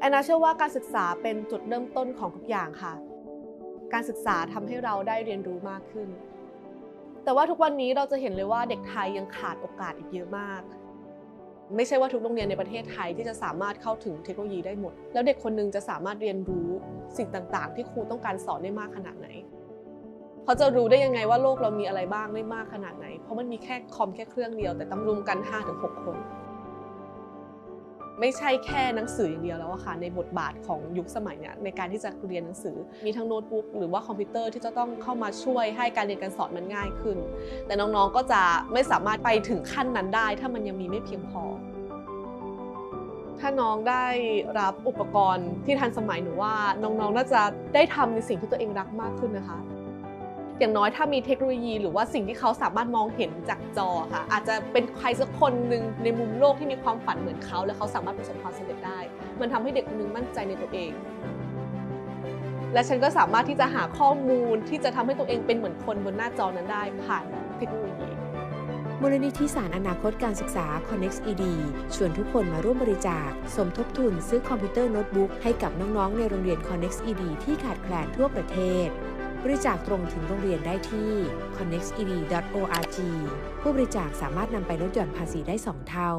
แอนนาเชื่อว่าการศึกษาเป็นจุดเริ่มต้นของทุกอย่างค่ะ การศึกษาทำให้เราได้เรียนรู้มากขึ้น แต่ว่าทุกวันนี้เราจะเห็นเลยว่าเด็กไทยยังขาดโอกาสอีกเยอะมาก ไม่ใช่ว่าทุกโรงเรียนในประเทศไทยที่จะสามารถเข้าถึงเทคโนโลยีได้หมด แล้วเด็กคนหนึงจะสามารถเรียนรู้สิ่งต่างๆ ที่ครูต้องการสอนได้มากขนาดไหนเขาจะรู้ได้ยังไงว่าโลกเรามีอะไรบ้างได้มากขนาดไหน เพราะมันมีแค่คอมแค่เครื่องเดียว แต่ต้องรวมกัน 5-6 คน ไม่ใช่แค่หนังสืออย่างเดียวแล้วค่ะในบทบาทของยุคสมัยเนี้ยในการที่จะเรียนหนังสือ มีทั้งโน้ตบุ๊กหรือว่าคอมพิวเตอร์ที่จะต้องเข้ามาช่วยให้การเรียนการสอนมันง่ายขึ้น แต่น้องๆก็จะไม่สามารถไปถึงขั้นนั้นได้ ถ้ามันยังมีไม่เพียงพอถ้าน้องได้รับอุปกรณ์ที่ทันสมัยหนูว่าน้องๆ น่าจะได้ทำในสิ่งที่ตัวเองรักมากขึ้นนะคะ อย่างน้อยถ้ามีเทคโนโลยี หรือว่าสิ่งที่เขาสามารถมองเห็นจากจอค่ะ อาจจะเป็นใครสักคนหนึ่งในมุมโลกที่มีความฝันเหมือนเขา และเขาสามารถประสบความสำเร็จได้ มันทำให้เด็กคนหนึงมั่นใจในตัวเอง และฉันก็สามารถที่จะหาข้อมูลที่จะทำให้ตัวเองเป็นเหมือนคนบนหน้าจอนั้นได้ ผ่านเทคโนโลยีมูลนิธิสารอนาคตการศึกษา Connex ED ชวนทุกคนมาร่วมบริจาค สมทบทุนซื้อคอมพิวเตอร์โน้ตบุ๊กให้กับน้อง ๆ ในโรงเรียน Connex ED ที่ขาดแคลนทั่วประเทศ บริจาคตรงถึงโรงเรียนได้ที่ connected.org ผู้บริจาคสามารถนำไปลดหย่อนภาษีได้ 2 เท่า